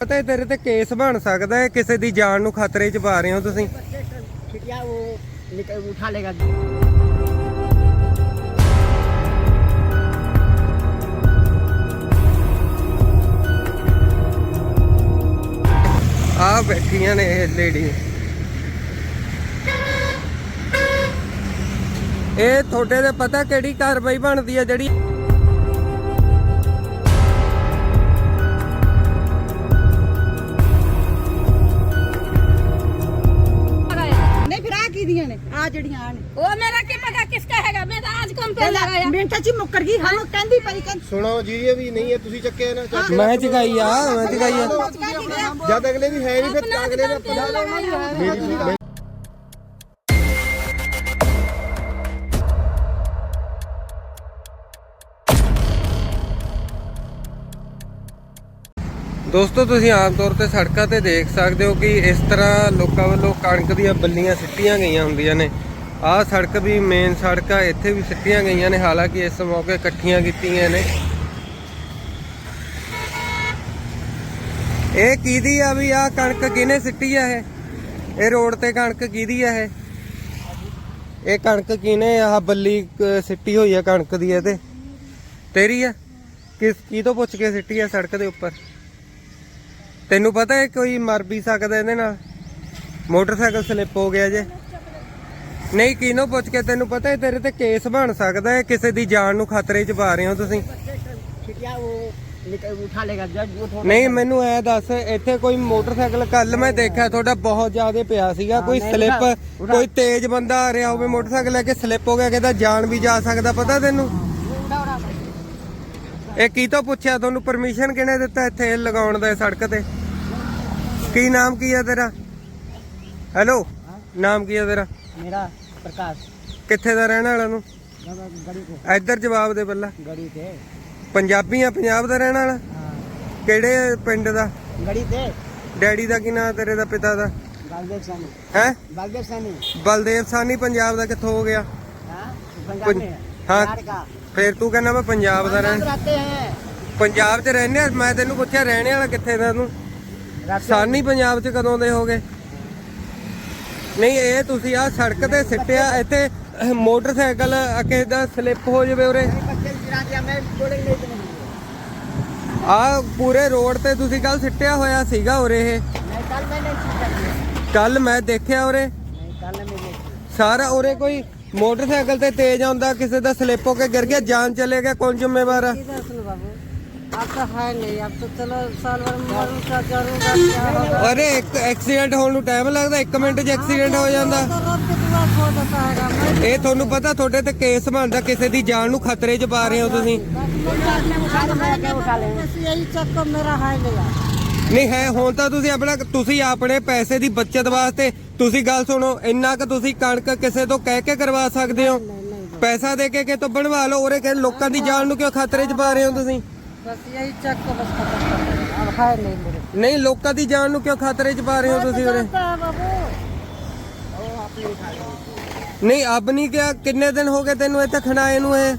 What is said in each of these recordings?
ਪਤਾ ਹੈ ਤੇਰੇ ਤੇ ਕੇਸ ਬਣ ਸਕਦਾ ਹੈ ਕਿਸੇ ਦੀ ਜਾਨ ਨੂੰ ਖਤਰੇ 'ਚ ਪਾ ਰਹੇ ਹੋ ਤੁਸੀਂ? ਆ ਬੈਠੀਆਂ ਨੇ ਇਹ ਲੇਡੀ ਇਹ ਤੁਹਾਡੇ ਤੇ ਪਤਾ ਕਿਹੜੀ ਕਾਰਵਾਈ ਬਣਦੀ ਹੈ ਜਿਹੜੀ ਆ ਜਿਹੜੀਆਂ ਆਣ ਉਹ ਮੇਰਾ ਕੀ ਪਤਾ ਕਿਸਕਾ ਹੈਗਾ? ਮੈਂ ਤਾਂ ਅੱਜ ਕੰਮ ਤੇ ਲਗਾਇਆ ਮਿੰਟਾਂ 'ਚ ਹੀ ਮੁੱਕਰ ਗਈ ਹਾਂ ਕਹਿੰਦੀ ਪਈ ਕਹਿੰਦੀ ਸੁਣੋ ਜੀ ਇਹ ਵੀ ਨਹੀਂ ਹੈ ਤੁਸੀਂ ਚੱਕਿਆ ਨਾ ਚਾਚੇ ਮੈਂ ਚਗਾਈ ਆ ਮੈਂ ਚਗਾਈ ਆ। ਜਦ ਅਗਲੇ ਦੀ ਹੈ ਨਹੀਂ ਫਿਰ ਅਗਲੇ ਦਾ ਪਤਾ ਮੇਰੀ ਦੋਸਤੋ, ਤੁਸੀਂ ਆਮ ਤੌਰ ਤੇ ਸੜਕਾਂ ਤੇ ਦੇਖ ਸਕਦੇ ਹੋ ਕਿ ਇਸ ਤਰ੍ਹਾਂ ਲੋਕਾਂ ਵੱਲੋਂ ਕਣਕ ਦੀਆਂ ਬੱਲੀਆਂ ਸਿੱਟੀਆਂ ਗਈਆਂ ਹੁੰਦੀਆਂ ਨੇ। ਆਹ ਸੜਕ ਵੀ ਮੇਨ ਸੜਕ ਆ, ਇੱਥੇ ਵੀ ਸਿੱਟੀਆਂ ਗਈਆਂ ਨੇ, ਹਾਲਾਂਕਿ ਇਸ ਮੌਕੇ ਇਕੱਠੀਆਂ ਕੀਤੀਆਂ ਨੇ। ਇਹ ਕਿਹਦੀ ਆ ਵੀ ਆਹ ਕਣਕ ਕਿਹਨੇ ਸਿੱਟੀ ਆ ਇਹ? ਇਹ ਰੋਡ ਤੇ ਕਣਕ ਕਿਹਦੀ ਆ ਇਹ? ਇਹ ਕਣਕ ਕਿਹਨੇ, ਆਹ ਬੱਲੀ ਸਿੱਟੀ ਹੋਈ ਆ ਕਣਕ ਦੀ ਇਹ ਤੇ? ਤੇਰੀ ਆ? ਕਿਸ, ਕੀ ਤੋਂ ਪੁੱਛ ਕੇ ਸਿੱਟੀ ਆ ਸੜਕ ਦੇ ਉੱਪਰ? ਤੈਨੂੰ ਪਤਾ ਹੈ ਕੋਈ ਮਰ ਵੀ ਸਕਦਾ ਇਹਦੇ ਨਾਲ? ਮੋਟਰਸਾਈਕਲ ਸਲਿੱਪ ਹੋ ਗਿਆ ਜੇ। ਨਹੀਂ ਕਿਨੋ ਪੁੱਛ ਕੇ ਤੈਨੂੰ ਪਤਾ ਹੈ ਤੇਰੇ ਤੇ ਕੇਸ ਬਣ ਸਕਦਾ ਹੈ? ਕਿਸੇ ਦੀ ਜਾਨ ਨੂੰ ਖਤਰੇ 'ਚ ਪਾ ਰਹੇ ਹੋ ਤੁਸੀਂ। ਨਹੀਂ ਮੈਨੂੰ ਐ ਦੱਸ ਇੱਥੇ ਕੋਈ ਮੋਟਰਸਾਈਕਲ ਕੱਲ ਮੈਂ ਦੇਖਿਆ ਤੁਹਾਡਾ ਬਹੁਤ ਜ਼ਿਆਦਾ ਪਿਆ ਸੀਗਾ। ਕੋਈ ਸਲਿੱਪ ਕੋਈ ਤੇਜ਼ ਬੰਦਾ ਆ ਰਿਹਾ ਹੋਵੇ ਮੋਟਰਸਾਈਕਲ ਲੈ ਕੇ ਸਲਿੱਪ ਹੋ ਗਿਆ ਕਿਹਦਾ ਜਾਨ ਵੀ ਜਾ ਸਕਦਾ ਪਤਾ ਤੈਨੂੰ? ਇਹ ਕੀ ਤੋਂ ਪੁੱਛਿਆ? ਤੁਹਾਨੂੰ ਪਰਮਿਸ਼ਨ ਕਿਹਨੇ ਦਿੱਤਾ ਇੱਥੇ ਲਗਾਉਣ ਦਾ ਸੜਕ ਤੇ? ਕੀ ਨਾਮ ਕੀ ਆ ਤੇਰਾ? ਹੈਲੋ ਨਾਮ ਕੀ ਆ ਤੇਰਾ? ਮੇਰਾ ਪ੍ਰਕਾਸ਼। ਕਿੱਥੇ ਦਾ ਰਹਿਣ ਵਾਲਾ ਨੂੰ ਇੱਧਰ ਜਵਾਬ ਦੇ ਪਹਿਲਾਂ। ਗੜੀ ਤੇ। ਪੰਜਾਬੀ ਆ ਪੰਜਾਬ ਦਾ ਰਹਿਣ ਵਾਲਾ? ਕਿਹੜੇ ਪਿੰਡ ਦਾ? ਗੜੀ ਤੇ। ਡੈਡੀ ਦਾ ਕੀ ਨਾਮ ਤੇਰੇ ਦਾ ਪਿਤਾ ਦਾ? ਬਲਦੇਵ ਸਾਨੀ ਹੈ? ਬਲਦੇਵ ਸਾਨੀ ਬਲਦੇਵ ਸਾਨੀ ਪੰਜਾਬ ਦਾ ਕਿੱਥੋਂ ਹੋ ਗਿਆ? ਹਾਂ ਹਾਂ। ਫੇਰ ਤੂੰ ਕਹਿੰਦਾ ਮੈਂ ਪੰਜਾਬ ਦਾ ਰਹਿਣ ਪੰਜਾਬ 'ਚ ਰਹਿੰਦੇ ਆ? ਮੈਂ ਤੈਨੂੰ ਪੁੱਛਿਆ ਰਹਿਣੇ ਵਾਲਾ ਕਿੱਥੇ ਦਾ ਤੂੰ? ਸਾਨੀ ਪੰਜਾਬ 'ਚ ਕਦੋਂ ਦੇ ਹੋਗੇ? ਨਹੀਂ ਇਹ ਤੁਸੀਂ ਆ ਸੜਕ ਤੇ ਸਿੱਟਿਆ ਇੱਥੇ ਮੋਟਰਸਾਈਕਲ ਕਿਸੇ ਦਾ ਸਲਿੱਪ ਹੋ ਜਾਵੇ ਉਰੇ। ਆ ਪੂਰੇ ਰੋਡ ਤੇ ਤੁਸੀਂ ਕੱਲ ਸਿੱਟਿਆ ਹੋਇਆ ਸੀਗਾ ਉਰੇ ਇਹ। ਕੱਲ ਮੈਂ ਦੇਖਿਆ ਉਰੇ। ਸਾਰਾ ਉਰੇ ਕੋਈ ਮੋਟਰਸਾਈਕਲ ਤੇ ਤੇਜ਼ ਆਉਂਦਾ ਕਿਸੇ ਦਾ ਸਲਿੱਪ ਹੋ ਕੇ ਗਿਰ ਗਿਆ ਜਾਨ ਚਲੇ ਗਿਆ ਕੌਣ ਜ਼ਿੰਮੇਵਾਰ ਆ? अब तो है नहीं अब तो चलो साल भर में मरूं का जरूर क्या होगा ਅਰੇ ਇੱਕ ਐਕਸੀਡੈਂਟ ਹੋਣ ਨੂੰ ਟਾਈਮ ਲੱਗਦਾ 1 ਮਿੰਟ 'ਚ ਐਕਸੀਡੈਂਟ ਹੋ ਜਾਂਦਾ तो रोड पे दुआ खो देता है मैं ਇਹ ਤੁਹਾਨੂੰ ਪਤਾ ਤੁਹਾਡੇ ਤੇ ਕੇਸ ਬਣਦਾ ਕਿਸੇ ਦੀ ਜਾਨ ਨੂੰ ਖਤਰੇ 'ਚ ਪਾ ਰਹੇ ਹੋ ਤੁਸੀਂ बस यही चक्कर मेरा है नहीं यार ਨਹੀਂ ਹੈ ਹੁਣ ਤਾਂ ਤੁਸੀਂ ਆਪਣਾ ਤੁਸੀਂ ਆਪਣੇ ਪੈਸੇ ਦੀ ਬਚਤ ਵਾਸਤੇ ਤੁਸੀਂ ਗੱਲ ਸੁਣੋ ਇੰਨਾ ਕਿ ਤੁਸੀਂ ਕਣਕ ਕਿਸੇ ਤੋਂ ਕਹਿ ਕੇ ਕਰਵਾ ਸਕਦੇ ਹੋ ਪੈਸਾ ਦੇ ਕੇ ਕਿ ਤੋਂ ਬਣਵਾ ਲਓ ਉਰੇ ਕਿ ਲੋਕਾਂ ਦੀ ਜਾਨ ਨੂੰ ਕਿਉਂ ਖਤਰੇ 'ਚ ਪਾ ਰਹੇ ਹੋ ਤੁਸੀਂ ਨਹੀਂ ਲੋਕਾਂ ਦੀ ਜਾਨ ਨੂੰ ਕਿਉਂ ਖਤਰੇ 'ਚ ਪਾ ਰਹੇ ਹੋ ਤੁਸੀਂ ਉਰੇ? ਨਹੀਂ ਅਬ ਨਹੀਂ ਕਿਹਾ ਕਿੰਨੇ ਦਿਨ ਹੋ ਗਏ ਤੈਨੂੰ ਇੱਥੇ ਖਣਾਏ ਨੂੰ ਇਹ?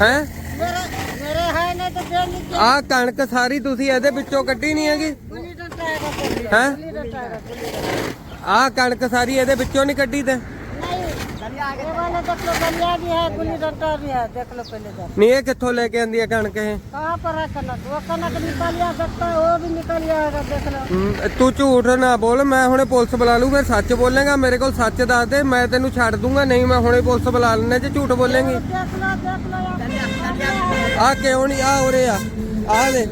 ਹੈ? ਹੈ ਆ ਕਣਕ ਸਾਰੀ ਤੁਸੀਂ ਇਹਦੇ ਵਿੱਚੋਂ ਕੱਢੀ ਨਹੀਂ ਹੈਗੀ? ਹੈ? ਆ ਕਣਕ ਸਾਰੀ ਇਹਦੇ ਵਿੱਚੋਂ ਨਹੀਂ ਕੱਢੀ ਤੇ? नहीं ये वाला देख लो गलिया भी है गुली डंडा भी है देख लो पहले जाके ਨਹੀਂ ਇਹ ਕਿੱਥੋਂ ਲੈ ਕੇ ਆਂਦੀ ਹੈ ਕਣਕ ਇਹ कहाँ पर है कनक वो कनक निकाल जा सकता है वो भी निकल जाएगा देख लो ਹਮ, ਤੂੰ ਝੂਠ ਨਾ ਬੋਲ ਮੈਂ ਹੁਣੇ ਪੁਲਿਸ ਬੁਲਾ ਲੂ ਫਿਰ ਸੱਚ ਬੋਲੇਗਾ ਮੇਰੇ ਕੋਲ ਸੱਚ ਦੱਸ ਦੇ ਮੈਂ ਤੈਨੂੰ ਛੱਡ ਦੂੰਗਾ ਨਹੀਂ ਮੈਂ ਹੁਣੇ ਪੁਲਿਸ ਬੁਲਾ ਲੈਣਾ ਜੇ ਝੂਠ ਬੋਲੇਂਗੀ देख लो देख लो यार ਆ ਕਿਉਂ ਨਹੀਂ ਆ ਉਰੇ ਆ ਆ ਦੇ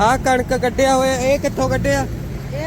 ਆ ਕਣਕ ਕੱਢਿਆ ਹੋਇਆ ਇਹ ਕਿੱਥੋਂ ਕੱਢਿਆ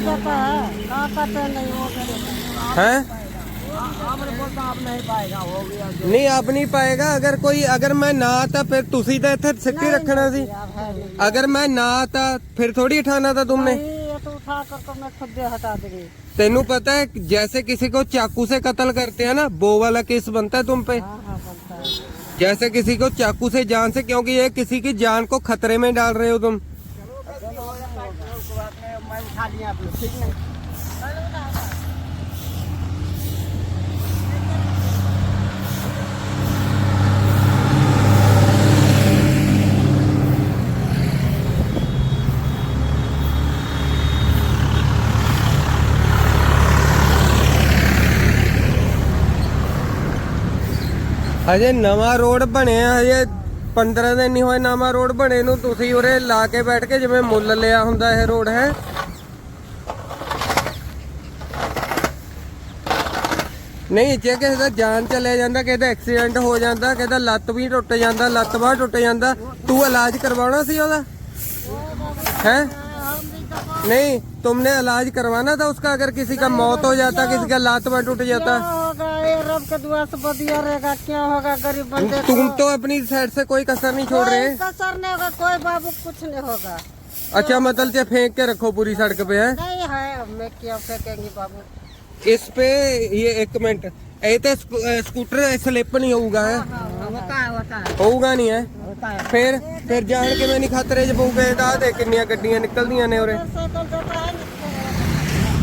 वो भी जाता है कहाँ कहते हैं नहीं वो भी जाता है। ਹੈ आपने बोलता आप नहीं पाएगा हो गया जो ਨਹੀਂ ਆਪ ਨਹੀਂ ਪਾਏਗਾ ਅਗਰ ਕੋਈ ਅਗਰ ਮੈਂ ਨਾ ਤਾਂ ਫਿਰ ਤੁਸੀਂ ਤਾਂ ਇੱਥੇ ਸਿੱਟੀ ਰੱਖਣਾ ਸੀ अब है नहीं अगर मैं ना आता फिर थोड़ी उठाना था तुमने नहीं, ये तो उठा कर तो मैं खुद ही हटा देंगे तेनू पता है कि जैसे किसी को चाकू से कत्ल करते हैं ना वो वाला केस बनता है तुम पे हाँ हाँ बनता है जैसे किसी को चाकू से जान से क्योंकि ये किसी की जान को खतरे में डाल रहे हो तुम ਖਾਲੀਆਂ ਹਜੇ ਨਵਾਂ ਰੋਡ ਬਣਿਆ, ਹਜੇ 15 ਦਿਨ ਨਹੀਂ ਹੋਏ ਨਵਾਂ ਰੋਡ ਬਣੇ ਨੂੰ। ਤੁਸੀਂ ਉਰੇ ਲਾ ਕੇ ਬੈਠ ਕੇ ਜਿਵੇਂ ਮੁੱਲ ਲਿਆ ਹੁੰਦਾ ਇਹ ਰੋਡ, ਹੈ? ਨਹੀਂ ਜੇ ਕਿਸੇ ਦਾ ਜਾਨ ਚਲੇ ਜਾਂਦਾ ਕਿਸੇ ਦਾ ਐਕਸੀਡੈਂਟ ਹੋ ਜਾਂਦਾ ਕਿਸੇ ਦਾ ਲੱਤ ਵੀ ਟੁੱਟ ਜਾਂਦਾ ਲੱਤ ਬਾਹ ਟੁੱਟ ਜਾਂਦਾ ਤੂੰ ਇਲਾਜ ਕਰਵਾਉਣਾ ਸੀ ਉਹਦਾ ਹੈ नहीं तुमने इलाज करवाना था उसका अगर किसी का मौत हो जाता किसी का लात में टूट जाता क्या होगा ये रब के दुआ से बदिया रहेगा क्या होगा गरीब बंदे को तुम तो अपनी साइड से कोई कसर नहीं छोड़ रहे कोई कसर नहीं होगा कोई बाबू कुछ नहीं होगा अच्छा मतलब से फेंक के रखो पूरी सड़क पे है नहीं है अब मैं क्या फेंकेंगे बाबू इस पे ये एक मिनट ये तो स्कू- अ, स्कूटर स्लिप नहीं होगा है होता है होता है ਹੋਊਗਾ ਨਹੀਂ ਹੈ होता है ਫਿਰ ਫਿਰ ਜਾਣ ਕੇ ਮੈਂ ਨਹੀਂ ਖਤਰੇ 'ਚ ਪਊਗਾ ਇਹ ਤਾਂ ਆਹ ਦੇ ਕਿੰਨੀਆਂ ਗੱਡੀਆਂ ਨਿਕਲਦੀਆਂ ਨੇ ਉਰੇ साइकिल जाता है ना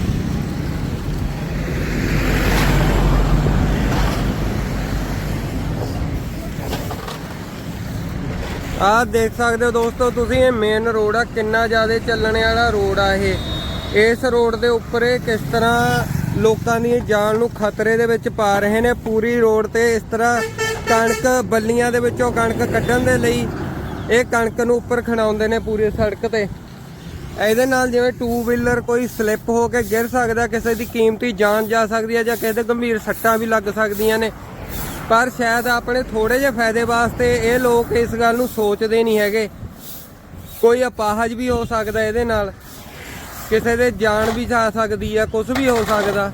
ਆਹ ਦੇਖ ਸਕਦੇ ਹੋ ਦੋਸਤੋ ਤੁਸੀਂ ਇਹ ਮੇਨ ਰੋਡ ਆ ਕਿੰਨਾ ਜ਼ਿਆਦਾ ਚੱਲਣ ਵਾਲਾ ਰੋਡ ਆ ਇਹ ਇਸ ਰੋਡ ਦੇ ਉੱਪਰ ਇਹ ਕਿਸ ਤਰ੍ਹਾਂ ਲੋਕਾਂ ਦੀ ਜਾਨ ਨੂੰ ਖਤਰੇ ਦੇ ਵਿੱਚ ਪਾ ਰਹੇ ਨੇ। ਪੂਰੀ ਰੋਡ ਤੇ ਇਸ ਤਰ੍ਹਾਂ ਕਣਕ ਬੱਲੀਆਂ ਦੇ ਵਿੱਚੋਂ ਕਣਕ ਕੱਢਣ ਦੇ ਲਈ ਇਹ ਕਣਕ ਨੂੰ ਉੱਪਰ ਖਣਾਉਂਦੇ ਨੇ ਪੂਰੀ ਸੜਕ ਤੇ। ਇਹਦੇ ਨਾਲ ਜਿਵੇਂ ਟੂ ਵੀਲਰ ਕੋਈ ਸਲਿੱਪ ਹੋ ਕੇ ਗਿਰ ਸਕਦਾ, ਕਿਸੇ ਦੀ ਕੀਮਤੀ ਜਾਨ ਜਾ ਸਕਦੀ ਹੈ ਜਾਂ ਕਿਸੇ ਦੇ ਗੰਭੀਰ ਸੱਟਾਂ ਵੀ ਲੱਗ ਸਕਦੀਆਂ ਨੇ। ਪਰ ਸ਼ਾਇਦ ਆਪਣੇ ਥੋੜੇ ਜਿਹੇ ਫਾਇਦੇ ਵਾਸਤੇ ਇਹ ਲੋਕ ਇਸ ਗੱਲ ਨੂੰ ਸੋਚਦੇ ਨਹੀਂ ਹੈਗੇ। ਕੋਈ ਅਪਾਹਜ ਵੀ ਹੋ ਸਕਦਾ ਇਹਦੇ ਨਾਲ। ਕਿਸੇ ਦੇ ਜਾਨ ਵੀ ਜਾ ਸਕਦੀ ਆ ਕੁਝ ਵੀ ਹੋ ਸਕਦਾ।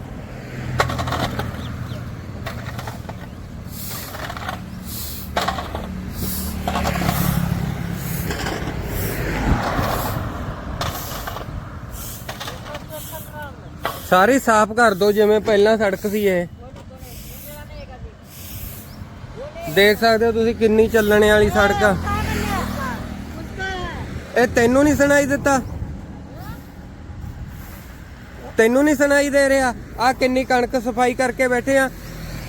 ਸਾਰੀ ਸਾਫ਼ ਕਰ ਦੋ ਜਿਵੇਂ ਪਹਿਲਾਂ ਸੜਕ ਸੀ ਇਹ। ਦੇਖ ਸਕਦੇ ਹੋ ਤੁਸੀਂ ਕਿੰਨੀ ਚੱਲਣੇ ਵਾਲੀ ਸੜਕ ਆ। ਇਹ ਤੈਨੂੰ ਨਹੀਂ ਸੁਣਾਈ ਦਿੱਤਾ? ਤੈਨੂੰ ਨਹੀਂ ਸੁਣਾਈ ਦੇ ਰਿਹਾ ਆ ਕਿੰਨੀ ਕਣਕ ਸਫਾਈ ਕਰਕੇ ਬੈਠੇ ਆ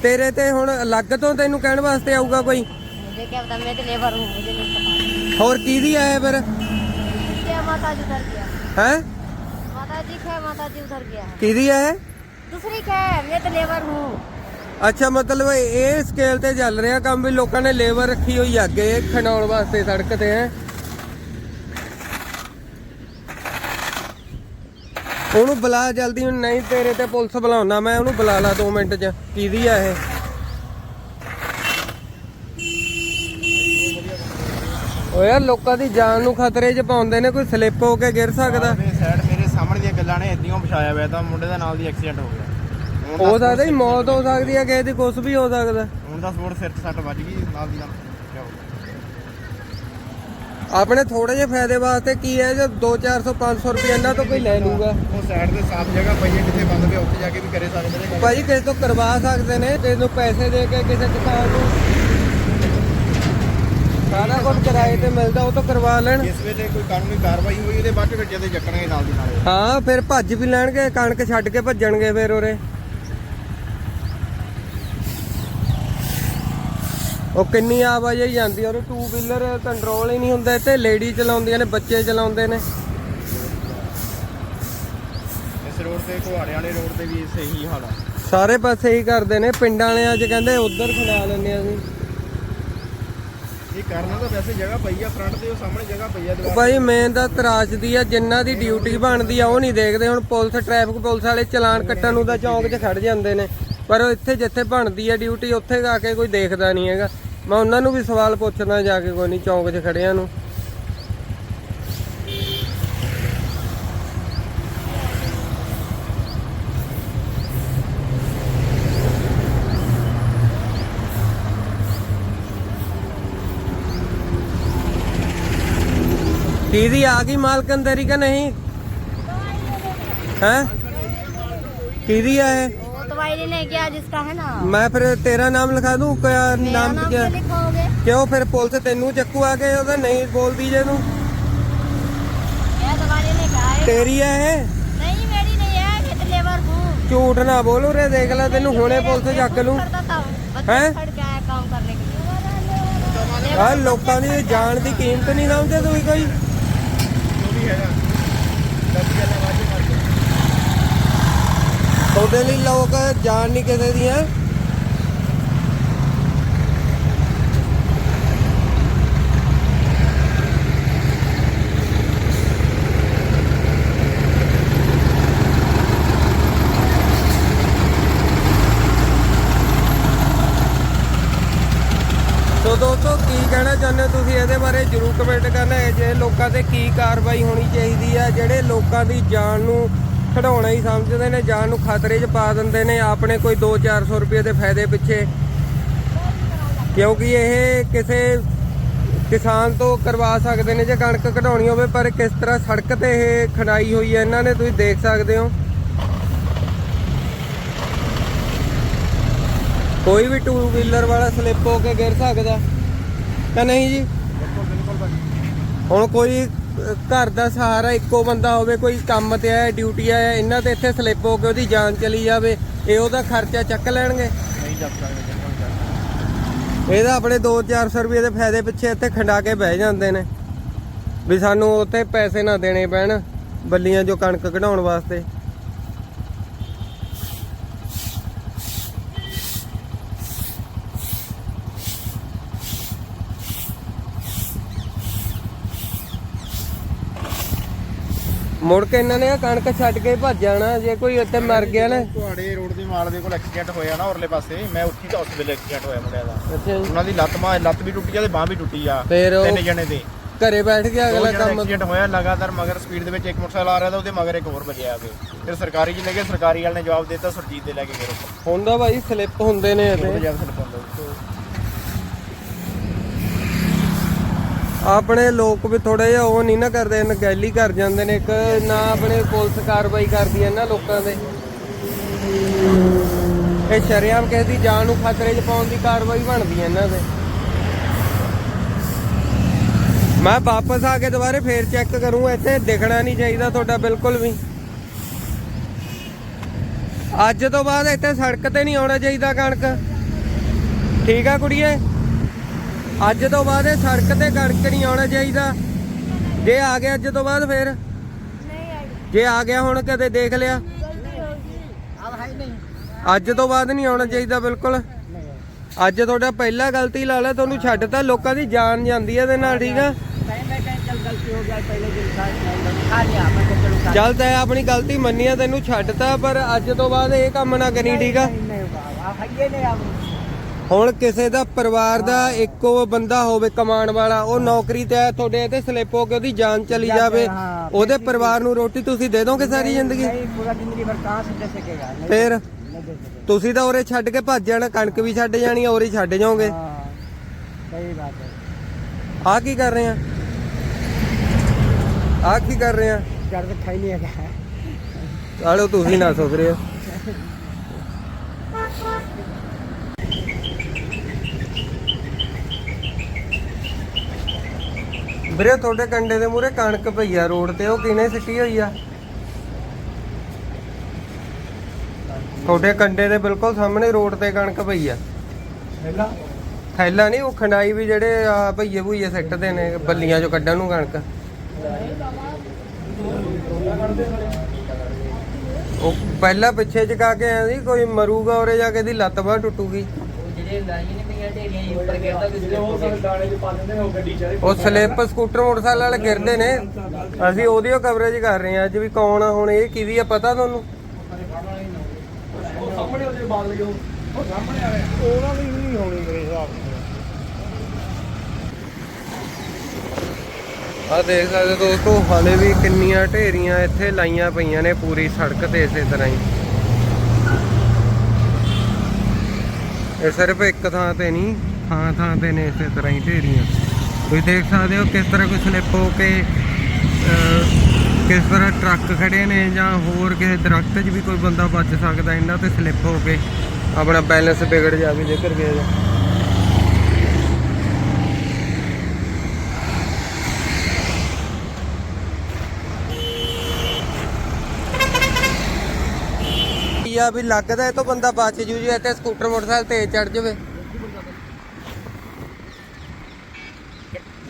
ਤੇਰੇ ਤੇ ਹੁਣ ਅਲੱਗ ਤੋਂ ਤੈਨੂੰ ਕਹਿਣ ਵਾਸਤੇ ਆਊਗਾ ਕੋਈ मुझे क्या पता मैं तो लेबर हूँ मुझे नहीं पता ਹੋਰ ਕਿਹਦੀ ਆਇਆ ਫਿਰ क्या माता जी उधर गया ਹੈ माता जी क्या माता जी उधर गया है ਕਿਹਦੀ ਆਇਆ दूसरी क्या है मैं तो लेबर हूँ ਅੱਛਾ ਮਤਲਬ ਇਹ ਸਕੇਲ ਤੇ ਚੱਲ ਰਿਹਾ ਕੰਮ ਵੀ ਲੋਕਾਂ ਨੇ ਲੇਬਰ ਰੱਖੀ ਹੋਈ ਆ ਅੱਗੇ ਖਣਾਉਣ ਵਾਸਤੇ ਸੜਕ ਤੇ ਹੈ ਉਹਨੂੰ ਬੁਲਾ ਜਲਦੀ ਹੁਣ ਨਹੀਂ ਤੇਰੇ ਤੇ ਪੁਲਿਸ ਬੁਲਾਉਣਾ ਮੈਂ ਉਹਨੂੰ ਬੁਲਾ ਲਾ 2 ਮਿੰਟ ਚ ਕਿਹਦੀ ਆ ਇਹ? ਓਏ ਯਾਰ ਲੋਕਾਂ ਦੀ ਜਾਨ ਨੂੰ ਖਤਰੇ 'ਚ ਪਾਉਂਦੇ ਨੇ ਕੋਈ ਸਲਿੱਪ ਹੋ ਕੇ ਗਿਰ ਸਕਦਾ। ਮੇਰੇ ਸਾਈਡ ਮੇਰੇ ਸਾਹਮਣੇ ਦੀਆਂ ਗੱਲਾਂ ਨੇ ਇਦਾਂ ਵਿਛਾਇਆ ਹੋਇਆ ਤਾਂ ਮੁੰਡੇ ਦਾ ਨਾਲ ਦੀ ਐਕਸੀਡੈਂਟ ਹੋ ਗਿਆ। ਹੋ ਸਕਦਾ ਹੀ ਮੌਤ ਹੋ ਸਕਦੀ ਹੈ ਕਿਸੇ ਦੀ ਕੁਝ ਵੀ ਹੋ ਸਕਦਾ। ਹੁਣ ਦਾ ਸਪੋਰਟ ਸਿਰ 'ਚ ਸੱਟ ਵੱਜ ਗਈ ਨਾਲ ਦੀ ਨਾਲ। ਕਿਆ ਹੋ ਗਿਆ? ਆਪਣੇ ਥੋੜੇ ਜਿਹੇ ਫਾਇਦੇ ਵਾਸਤੇ ਕੀ ਹੈ ਜੇ 2 400 500 ਰੁਪਏ ਇਹਨਾਂ ਤੋਂ ਕੋਈ ਲੈ ਲੂਗਾ। ਉਹ ਸਾਈਡ ਤੇ ਸਾਫ਼ ਜਗ੍ਹਾ ਪਈ ਹੈ ਕਿੱਥੇ ਬੰਦ ਪਿਆ ਉੱਥੇ ਜਾ ਕੇ ਵੀ ਕਰੇ ਸਕਦੇ ਨੇ ਭਾਜੀ ਕਿਸੇ ਤੋਂ ਕਰਵਾ ਸਕਦੇ ਨੇ ਕਿਸੇ ਨੂੰ ਪੈਸੇ ਦੇ ਕੇ ਕਿਸੇ ਕਿਸਾਨ ਨੂੰ। ਸਾਰਾ ਕੁਝ ਕਿਰਾਏ ਤੇ ਮਿਲਦਾ ਉਹ ਤੋਂ ਕਰਵਾ ਲੈਣ। ਇਸ ਵੇਲੇ ਕੋਈ ਕਾਨੂੰਨੀ ਕਾਰਵਾਈ ਹੋਈ ਇਹਦੇ ਬਾਅਦ ਵਿੱਚ ਜਦੇ ਚੱਕਣਗੇ ਨਾਲ ਦੀ ਨਾਲ। ਹਾਂ ਫਿਰ ਭੱਜ ਵੀ ਲੈਣਗੇ ਕਣਕ ਛੱਡ ਕੇ ਭੱਜਣਗੇ ਫਿਰ ਉਰੇ। ਉਹ ਕਿੰਨੀ ਆਵਾਜਾਈ ਜਾਂਦੀ ਉਹ ਟੂ ਵੀਲਰ ਕੰਟਰੋਲ ਹੀ ਨਹੀਂ ਹੁੰਦਾ ਤੇ ਲੇਡੀ ਚਲਾਉਂਦੀਆਂ ਨੇ ਬੱਚੇ ਚਲਾਉਂਦੇ ਨੇ। ਇਸ ਰੋਡ ਤੇ ਕੁਹਾੜੇ ਵਾਲੇ ਰੋਡ ਤੇ ਵੀ ਸਹੀ ਹਾਲ ਆ। ਸਾਰੇ ਪਾਸੇ ਹੀ ਕਰਦੇ ਨੇ ਪਿੰਡਾਂ ਵਾਲੇ ਅੱਜ ਕਹਿੰਦੇ ਉਧਰ ਖੜਾ ਲੈਂਦੇ ਆ ਅਸੀਂ। ਇਹ ਕਰਨਾ ਤਾਂ ਵੈਸੇ ਜਗ੍ਹਾ ਪਈ ਆ ਫਰੰਟ ਤੇ ਉਹ ਸਾਹਮਣੇ ਜਗ੍ਹਾ ਪਈ ਆ ਦੀਵਾਰ ਭਾਈ ਮੇਨ ਦਾ ਤਰਾਜਦੀ ਆ ਜਿਨ੍ਹਾਂ ਦੀ ਡਿਊਟੀ ਬਣਦੀ ਆ ਉਹ ਨਹੀਂ ਦੇਖਦੇ। ਹੁਣ ਪੁਲਿਸ ਟ੍ਰੈਫਿਕ ਪੁਲਿਸ ਵਾਲੇ ਚਲਾਨ ਕੱਟਣ ਨੂੰ ਤਾਂ ਚੌਂਕ 'ਚ ਖੜ ਜਾਂਦੇ ਨੇ। ਪਰ ਇੱਥੇ ਜਿੱਥੇ ਬਣਦੀ ਆ ਡਿਊਟੀ ਉੱਥੇ ਜਾ ਕੇ ਕੋਈ ਦੇਖਦਾ ਨਹੀਂ ਹੈਗਾ। ਮੈਂ ਉਹਨਾਂ ਨੂੰ ਵੀ ਸਵਾਲ ਪੁੱਛਣਾ ਜਾ ਕੇ, ਕੋਈ ਨਹੀਂ ਚੌਂਕ 'ਚ ਖੜਿਆਂ ਨੂੰ। ਦੀਦੀ, ਆ ਗਈ ਮਾਲਕਨ ਤੇਰੀ ਕਿ ਨਹੀਂ? ਹੈ? ਦੀਦੀ ਆ ਇਹ? वो दवाई लेने गया जिसका है ना ਮੈਂ ਫਿਰ ਤੇਰਾ ਨਾਮ ਲਿਖਾ ਦੂੰ ਕਿਆ मेरा ਨਾਮ नाम ਕਿਆ क्यों लिखवाओगे ਕਿਉਂ ਫਿਰ ਪੁਲਿਸ ਤੈਨੂੰ ਚੱਕੂ ਆ ਕੇ ਉਹਦਾ ਨਹੀਂ ਬੋਲਦੀ ਜੇ ਤੂੰ मैं दवाई लेने गया है ਤੇਰੀ ਆ ਇਹ नहीं मेरी नहीं है मैं तो लेबर हूँ ਝੂਠ ਨਾ ਬੋਲ ਉਰੇ ਦੇਖ ਲੈ ਤੈਨੂੰ ਹੁਣੇ ਪੁਲਿਸ ਚੱਕ ਲੂ करता था हैं? बच्चे छड़ के आया काम करने के लिए ਆ ਲੋਕਾਂ ਦੀ ਜਾਨ ਦੀ ਕੀਮਤ ਨਹੀਂ ਸਮਝਦੇ ਤੁਸੀਂ ਕੋਈ ਤੁਹਾਡੇ ਲਈ ਲੋਕ ਜਾਨ ਨਹੀਂ ਕਿਸੇ ਦੀਆਂ। ਸੋ ਦੋਸਤੋ, ਕੀ ਕਹਿਣਾ ਚਾਹੁੰਦੇ ਹੋ ਤੁਸੀਂ? ਇਹਦੇ ਬਾਰੇ ਜਰੂਰ ਕਮੈਂਟ ਕਰਨਾ। ਹੈ ਜੇ ਲੋਕਾਂ ਤੇ ਕੀ ਕਾਰਵਾਈ ਹੋਣੀ ਚਾਹੀਦੀ ਆ, ਜਿਹੜੇ ਲੋਕਾਂ ਦੀ ਜਾਨ ਨੂੰ ਖੜਾਉਣਾ ਹੀ ਸਮਝਦੇ ਨੇ, ਜਾਨ ਨੂੰ ਖਤਰੇ 'ਚ ਪਾ ਦਿੰਦੇ ਨੇ, ਆਪਣੇ ਕੋਈ 2-400 ਰੁਪਏ ਦੇ ਫਾਇਦੇ ਪਿੱਛੇ। ਕਿਉਂਕਿ ਇਹ ਕਿਸੇ ਕਿਸਾਨ ਤੋਂ ਕਰਵਾ ਸਕਦੇ ਨੇ ਜੇ ਕਣਕ ਕਢਾਉਣੀ ਹੋਵੇ, ਪਰ ਕਿਸ ਤਰ੍ਹਾਂ ਸੜਕ ਤੇ ਇਹ ਖਣਾਈ ਹੋਈ ਹੈ, ਇਹਨਾਂ ਨੇ ਤੁਸੀਂ ਦੇਖ ਸਕਦੇ ਹੋ। ਕੋਈ ਵੀ ਟੂ ਵੀਲਰ ਵਾਲਾ ਸਲਿੱਪ ਹੋ ਕੇ ਗਿਰ ਸਕਦਾ। ਤਾਂ ਨਹੀਂ ਜੀ? ਹੁਣ ਕੋਈ ਘਰ ਦਾ ਸਹਾਰਾ ਇੱਕੋ ਬੰਦਾ ਹੋਵੇ ਕੋਈ ਕੰਮ ਤੇ ਆਇਆ ਡਿਊਟੀ ਆਇਆ ਇਹਨਾਂ ਤੇ ਇੱਥੇ ਸਲਿੱਪ ਹੋ ਕੇ ਉਹਦੀ ਜਾਨ ਚਲੀ ਜਾਵੇ ਇਹ ਉਹਦਾ ਖਰਚਾ ਚੱਕ ਲੈਣਗੇ। ਨਹੀਂ ਚੱਕ ਸਕਦੇ ਬਿਲਕੁਲ ਚੱਕ ਸਕਦੇ। ਇਹਦਾ ਆਪਣੇ 2-400 ਰੁਪਏ ਦੇ ਫਾਇਦੇ ਪਿੱਛੇ ਇੱਥੇ ਖੰਡਾ ਕੇ ਬਹਿ ਜਾਂਦੇ ਨੇ। ਵੀ ਸਾਨੂੰ ਉੱਥੇ ਪੈਸੇ ਨਾ ਦੇਣੇ ਪੈਣ ਬੱਲੀਆਂ ਜੋ ਕਣਕ ਕਢਾਉਣ ਵਾਸਤੇ। ਮੁੜ ਕੇ ਇਹਨਾਂ ਨੇ ਆਹ ਕਣਕ ਛੱਡ ਕੇ ਭੱਜ ਜਾਣਾ ਜੇ ਕੋਈ ਉੱਥੇ ਮਰ ਗਿਆ ਨਾ। ਤੁਹਾਡੇ ਰੋਡ ਦੀ ਮਾਲ ਦੇ ਕੋਲ ਐਕਸੀਡੈਂਟ ਹੋਇਆ ਨਾ ਉਰਲੇ ਪਾਸੇ ਮੈਂ ਉੱਥੇ ਤਾਂ ਉਸ ਵੇਲੇ ਐਕਸੀਡੈਂਟ ਹੋਇਆ ਮੁੰਡਿਆਂ ਦਾ। ਅੱਛਾ ਜੀ। ਉਹਨਾਂ ਦੀ ਲੱਤ ਮਾਂ ਲੱਤ ਵੀ ਟੁੱਟੀ ਆ ਤੇ ਬਾਹ ਵੀ ਟੁੱਟੀ ਆ ਫਿਰ ਉਹ ਤਿੰਨ ਜਣੇ ਦੇ। ਘਰੇ ਬੈਠ ਗਿਆ ਅਗਲਾ ਕੰਮ ਐਕਸੀਡੈਂਟ ਹੋਇਆ ਲਗਾਤਾਰ ਮਗਰ ਸਪੀਡ ਦੇ ਵਿੱਚ ਇੱਕ ਮੋਟਰਸਾਈਕਲ ਆ ਰਿਹਾ ਤਾਂ ਉਹਦੇ ਮਗਰ ਇੱਕ ਹੋਰ ਵੱਜਿਆ ਆ ਕੇ। ਫਿਰ ਸਰਕਾਰੀ ਚ ਲੈ ਗਏ ਸਰਕਾਰੀ ਵਾਲੇ ਨੇ ਜਵਾਬ ਦਿੱਤਾ ਸੁਰਜੀਤ ਦੇ ਲੈ ਕੇ ਗਏ ਉੱਪਰ ਹੁੰਦਾ ਭਾਈ ਸਲਿੱਪ ਹੁੰਦੇ ਨੇ ਇਹਦੇ। ਜਦ ਸੀ। ਆਪਣੇ ਲੋਕ ਵੀ ਥੋੜੇ ਜਿਹਾ ਉਹ ਨਹੀਂ ਨਾ ਕਰਦੇ ਨਗੈਲੀ ਕਰ ਜਾਂਦੇ ਨੇ, ਇੱਕ ਨਾ ਆਪਣੇ ਪੁਲਿਸ ਕਾਰਵਾਈ ਕਰਦੀ ਹੈ ਨਾ ਲੋਕਾਂ ਦੇ ਇਹ ਸ਼ਰਿਆਮ ਕਿਸੇ ਦੀ ਜਾਨ ਨੂੰ ਖਤਰੇ 'ਚ ਪਾਉਣ ਦੀ ਕਾਰਵਾਈ ਬਣਦੀ ਹੈ ਇਹਨਾਂ ਦੇ ਮੈਂ ਵਾਪਸ ਆ ਕੇ ਦੁਬਾਰੇ ਫੇਰ ਚੈੱਕ ਕਰੂੰ ਇੱਥੇ ਦਿਖਣਾ ਨਹੀਂ ਚਾਹੀਦਾ ਤੁਹਾਡਾ ਬਿਲਕੁਲ ਵੀ। ਅੱਜ ਤੋਂ ਬਾਅਦ ਇੱਥੇ ਸੜਕ ਤੇ ਨਹੀਂ ਆਉਣਾ ਚਾਹੀਦਾ ਕਣਕ। ਠੀਕ ਆ ਕੁੜੀਏ? ਅੱਜ ਤੋਂ ਬਾਅਦ ਇਹ ਸੜਕ ਤੇ ਗੜਕ ਆਉਣਾ ਚਾਹੀਦਾ। ਜੇ ਆ ਗਿਆ ਅੱਜ ਤੋਂ ਬਾਅਦ ਫੇਰ? ਜੇ ਆ ਗਿਆ ਹੁਣ ਕਦੇ ਦੇਖ ਲਿਆ? ਅੱਜ ਤੋਂ ਬਾਅਦ ਨਹੀਂ ਆਉਣਾ ਚਾਹੀਦਾ ਬਿਲਕੁਲ। ਅੱਜ ਤੁਹਾਡਾ ਪਹਿਲਾ ਗਲਤੀ ਲਾ ਲੈ ਤੁਹਾਨੂੰ ਛੱਡ ਤਾ, ਲੋਕਾਂ ਦੀ ਜਾਨ ਜਾਂਦੀ ਹੈ ਇਹਦੇ ਨਾਲ, ਠੀਕ ਆ? ਚੱਲ ਤੈ ਆਪਣੀ ਗਲਤੀ ਮੰਨੀ ਆ ਤੈਨੂੰ ਛੱਡਤਾ ਪਰ ਅੱਜ ਤੋਂ ਬਾਅਦ ਇਹ ਕੰਮ ਨਾ ਕਰੀ, ਠੀਕ ਆ? ਹੁਣ ਕਿਸੇ ਦਾ ਪਰਿਵਾਰ ਦਾ ਇੱਕੋ ਬੰਦਾ ਹੋਵੇ ਕਮਾਉਣ ਵਾਲਾ ਉਹ ਨੌਕਰੀ ਤੇ ਤੁਹਾਡੇ ਇੱਥੇ ਸਲਿੱਪ ਹੋ ਕੇ ਉਹਦੀ ਜਾਨ ਚਲੀ ਜਾਵੇ ਉਹਦੇ ਪਰਿਵਾਰ ਨੂੰ ਰੋਟੀ ਤੁਸੀਂ ਦੇ ਦੋਗੇ ਸਾਰੀ ਜ਼ਿੰਦਗੀ? ਫਿਰ ਤੁਸੀਂ ਤਾਂ ਉਰੇ ਛੱਡ ਕੇ ਭੱਜ ਜਾਣਾ ਕਣਕ ਵੀ ਛੱਡ ਜਾਣੀ ਔਰੇ ਛੱਡ ਜਾਓਗੇ। ਸਹੀ ਆ ਕੀ ਕਰ ਰਹੇ ਆ? ਆ ਕੀ ਕਰ ਰਹੇ ਆ? ਚੜ੍ਹ ਖਾਈ ਨਹੀਂ ਹੈਗਾ। ਚਲੋ ਤੁਸੀਂ ਨਾ ਸੋਚ ਰਹੇ ਹੋ ਵੀਰੇ ਤੁਹਾਡੇ ਕੰਡੇ ਦੇ ਮੂਰੇ ਕਣਕ ਪਈ ਆ ਰੋਡ ਤੇ ਉਹ ਕਿਨੇ ਸਿੱਟੀ ਹੋਈ ਆ? ਤੁਹਾਡੇ ਕੰਡੇ ਦੇ ਬਿਲਕੁਲ ਸਾਹਮਣੇ ਰੋਡ ਤੇ ਕਣਕ ਪਈ ਆ। ਥੈਲਾ? ਨਹੀਂ ਉਹ ਖੰਡਾਈ ਵੀ ਜਿਹੜੇ ਆ ਭਈਏ ਭੁਈਏ ਸਿੱਟਦੇ ਨੇ ਬੱਲੀਆਂ ਚੋਂ ਕੱਢਣ ਨੂੰ ਕਣਕ। ਉਹ ਪਹਿਲਾਂ ਪਿੱਛੇ ਚਕਾ ਕੇ ਆਇਆ ਸੀ ਕੋਈ ਮਰੂਗਾ ਉਰੇ ਜਾ ਕੇ ਦੀ ਲੱਤ ਬਾਹ ਟੁੱਟੂਗੀ। ਉਹ ਸਲਿੱਪ ਸਕੂਟਰ ਮੋਟਰਸਾਈਕਲ ਵਾਲੇ ਗਿਰਦੇ ਨੇ। ਅਸੀਂ ਉਹਦੀ ਓ ਕਵਰੇਜ ਕਰ ਰਹੇ ਹਾਂ ਅੱਜ ਵੀ ਕੌਣ ਆ ਹੁਣ ਇਹ ਕਿਹਦੀ ਆ ਪਤਾ ਤੁਹਾਨੂੰ? ਉਹਨਾਂ ਦੀ ਵੀ ਨਹੀਂ ਹੋਣੀ ਮੇਰੇ ਹਿਸਾਬ ਨਾਲ। ਆ ਦੇਖ ਸਕਦੇ ਹੋ ਦੋਸਤੋ ਹਾਲੇ ਵੀ ਕਿੰਨੀਆਂ ਢੇਰੀਆਂ ਇੱਥੇ ਲਾਈਆਂ ਪਈਆਂ ਨੇ ਪੂਰੀ ਸੜਕ ਤੇ ਇਸੇ ਤਰ੍ਹਾਂ ਹੀ। ਇਹ ਸਿਰਫ ਇੱਕ ਥਾਂ ਤੇ ਨਹੀਂ ਥਾਂ ਥਾਂ ਤੇ ਨੇ ਇਸੇ ਤਰ੍ਹਾਂ ਹੀ ਢੇਰੀਆਂ। ਤੁਸੀਂ ਦੇਖ ਸਕਦੇ ਹੋ ਕਿਸ ਤਰ੍ਹਾਂ ਕੋਈ ਸਲਿੱਪ ਹੋ ਕੇ ਕਿਸ ਤਰ੍ਹਾਂ ਟਰੱਕ ਖੜੇ ਨੇ ਜਾਂ ਹੋਰ ਕਿਸੇ ਦਰਖਤ 'ਚ ਵੀ ਕੋਈ ਬੰਦਾ ਵੱਜ ਸਕਦਾ, ਇਹਨਾਂ ਤੇ ਸਲਿੱਪ ਹੋ ਕੇ ਆਪਣਾ ਬੈਲੈਂਸ ਵਿਗੜ ਜਾਵੇ ਜੇਕਰ ਗਿਆ ਜਾਂ ਆ ਵੀ ਲੱਗਦਾ ਇਹ ਤੋਂ ਬੰਦਾ ਬਚ ਜੂ ਜੇ ਤੇ ਸਕੂਟਰ ਮੋਟਰਸਾਈਕਲ ਤੇ ਚੜ ਜਾਵੇ।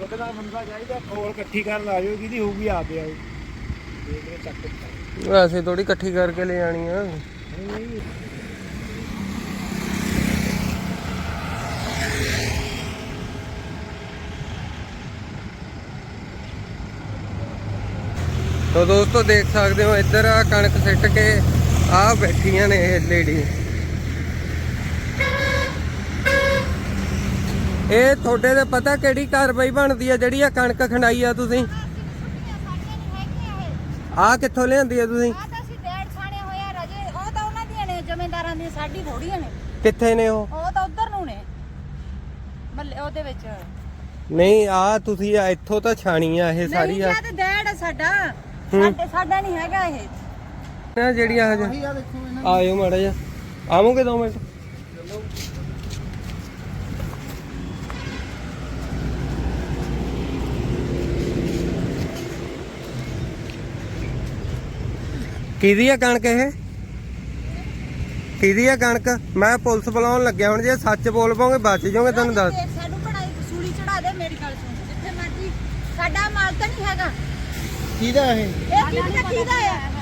ਉਹਦੇ ਨਾਲ ਬੰਦਾ ਚਾਹੀਦਾ ਕੋਲ ਇਕੱਠੀ ਕਰਨ ਆ ਜਾਓ ਕਿਹਦੀ ਹੋਊਗੀ ਆ ਪਿਆ ਦੇਖ ਲੈ ਚੱਕ ਵੈਸੇ ਥੋੜੀ ਇਕੱਠੀ ਕਰਕੇ ਲੈ ਜਾਣੀ ਆ। ਤੋ ਦੋਸਤੋ ਦੇਖ ਸਕਦੇ ਹੋ ਇੱਧਰ ਆ ਕਣਕ ਸਿੱਟ ਕੇ। ਆ ਬੈਠੀਆਂ ਨੇ ਇਹ ਲੇਡੀ ਇਹ ਤੁਹਾਡੇ ਦੇ ਪਤਾ ਕਿਹੜੀ ਕਾਰਵਾਈ ਬਣਦੀ ਆ ਜਿਹੜੀ ਆ ਕਣਕ ਖੰਡਾਈ ਆ ਤੁਸੀਂ? ਆ ਕਿੱਥੋਂ ਲਿਆਂਦੀ ਆ ਤੁਸੀਂ? ਆ ਤਾਂ ਅਸੀਂ ਡੇਢ ਛਾਣੇ ਹੋਇਆ ਰਜੇ ਉਹ ਤਾਂ ਉਹਨਾਂ ਦੀਆਂ ਨੇ ਜ਼ਮੀਂਦਾਰਾਂ ਦੀਆਂ ਸਾਡੀ ਥੋੜੀਆਂ ਨੇ ਕਿੱਥੇ ਨੇ ਉਹ? ਉਹ ਤਾਂ ਉਧਰ ਨੂੰ ਨੇ ਮੱਲੇ ਉਹਦੇ ਵਿੱਚ ਨਹੀਂ ਆ ਤੁਸੀਂ ਇੱਥੋਂ ਤਾਂ ਛਾਣੀ ਆ ਇਹ ਸਾਰੀ ਆ। ਨਹੀਂ ਤੇ ਡੇਢ ਆ ਸਾਡਾ। ਸਾਡੇ ਸਾਡਾ ਨਹੀਂ ਹੈਗਾ ਇਹ। ਨਾ ਜਿਹੜੀਆਂ ਹਜੇ ਆਇਓ ਮਾੜਾ ਜਿਹਾ। ਆਵੋਗੇ 2 ਮਿੰਟ? ਕਿਹਦੀ ਆ ਕਣਕ ਇਹ? ਕਿਹਦੀ ਆ ਕਣਕ? ਮੈਂ ਪੁਲਿਸ ਬੁਲਾਉਣ ਲੱਗਿਆ ਹੁਣ ਜੇ ਸੱਚ ਬੋਲ ਪਾਓਗੇ ਬਚ ਜਾਓਗੇ ਤੁਹਾਨੂੰ ਦੱਸ ਦੇਖ, ਸਾਨੂੰ ਪੜਾਈ ਸੂਲੀ ਚੜਾ ਦੇ ਮੇਰੀ ਗੱਲ ਸੁਣ। ਜਿੱਥੇ ਮਰਜ਼ੀ ਸਾਡਾ ਮਾਲ ਤਾਂ ਨਹੀਂ ਹੈਗਾ। ਕਿਹਦਾ ਇਹ? ਇਹ ਕਿਹਦਾ ਕਿਹਦਾ ਆ?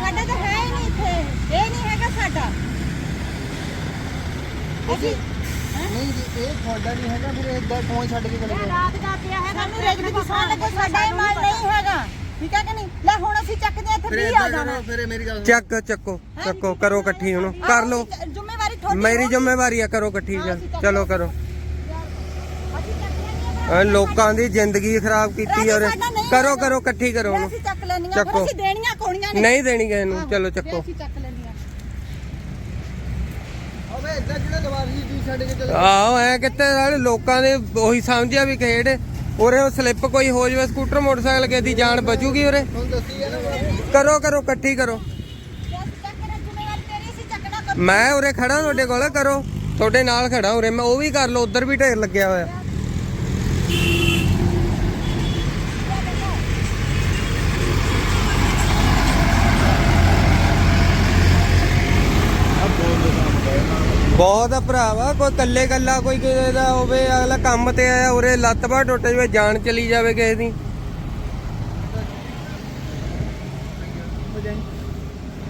ਸਾਡਾ ਤਾਂ ਹੈ ਹੀ ਨਹੀਂ ਇੱਥੇ। ਇਹ ਨਹੀਂ ਹੈਗਾ ਸਾਡਾ। ਅਸੀਂ ਨਹੀਂ ਜੀ ਇਹ ਤੁਹਾਡਾ ਨਹੀਂ ਹੈਗਾ ਫਿਰ ਇਦਾਂ ਕੌਣ ਛੱਡ ਕੇ ਚਲੇ ਇਹ ਰਾਤ ਦਾ ਪਿਆ ਹੈਗਾ ਸਾਨੂੰ ਰੇਜ ਦੀ ਸਾਨ ਲੱਗੇ ਸਾਡਾ ਇਹ ਮਾਲ ਨਹੀਂ ਹੈਗਾ। ਠੀਕ ਹੈ ਕਿ ਨਹੀਂ? ਲੈ ਹੁਣ ਅਸੀਂ ਚੱਕਦੇ ਆ ਇੱਥੇ 20 ਆ ਜਾਣਾ। ਫਿਰ ਮੇਰੀ ਗੱਲ ਚੱਕ ਚੱਕੋ ਚੱਕੋ ਕਰੋ ਇਕੱਠੀ ਹੁਣ। ਕਰ ਲਓ। ਜ਼ਿੰਮੇਵਾਰੀ ਤੁਹਾਡੀ ਮੇਰੀ। ਜ਼ਿੰਮੇਵਾਰੀ ਆ ਕਰੋ ਇਕੱਠੀ ਚਲੋ। ਕਰੋ। ਲੋਕਾਂ ਦੀ ਜ਼ਿੰਦਗੀ ਖਰਾਬ ਕੀਤੀ ਔਰ ਕਰੋ। ਕਰੋ ਇਕੱਠੀ ਕਰੋ ਚੱਕ ਨੇ। ਨਹੀਂ ਦੇਣੀ ਗਏ ਇਹਨੂੰ ਚਲੋ ਚੱਕੋ। ਅਸੀਂ ਚੱਕ ਲੈਣੀਆਂ ਓਏ ਇਦਾਂ ਕਿਹੜਾ ਦਵਾਰੀ ਤੂੰ ਛੱਡ ਕੇ ਚਲੇ। ਆਹੋ ਐ ਕਿਤੇ ਸਾਰੇ ਲੋਕਾਂ ਦੇ ਉਹੀ ਸਮਝਿਆ ਵੀ ਖੇਡ। ਉਰੇ ਉਹ ਸਲਿੱਪ ਕੋਈ ਹੋ ਜਾਵੇ ਸਕੂਟਰ ਮੋਟਰਸਾਈਕਲ ਕਿਸੇ ਦੀ ਜਾਨ ਬਚੂਗੀ ਉਰੇ। ਦੱਸੀ ਨਾ ਕਰੋ ਕਰੋ ਇਕੱਠੀ ਕਰ। ਮੈਂ ਉਰੇ ਖੜਾ ਤੁਹਾਡੇ ਕੋਲ ਕਰੋ। ਤੁਹਾਡੇ ਨਾਲ ਖੜਾ ਉਰੇ ਮੈਂ ਉਹ ਵੀ ਕਰ ਲਓ ਉਧਰ ਵੀ ਢੇਰ ਲੱਗਿਆ ਹੋਇਆ। ਬਹੁਤ ਆ ਭਰਾਵਾ ਕੋਈ ਕੱਲੇ ਕੱਲਾ ਕੋਈ ਕਿਸੇ ਦਾ ਹੋਵੇ ਅਗਲਾ ਕੰਮ ਤੇ ਆਇਆ ਉਰੇ ਲੱਤ ਬਾਹ ਟੁੱਟ ਜਾਵੇ ਜਾਨ ਚਲੀ ਜਾਵੇ ਕਿਸੇ ਦੀ।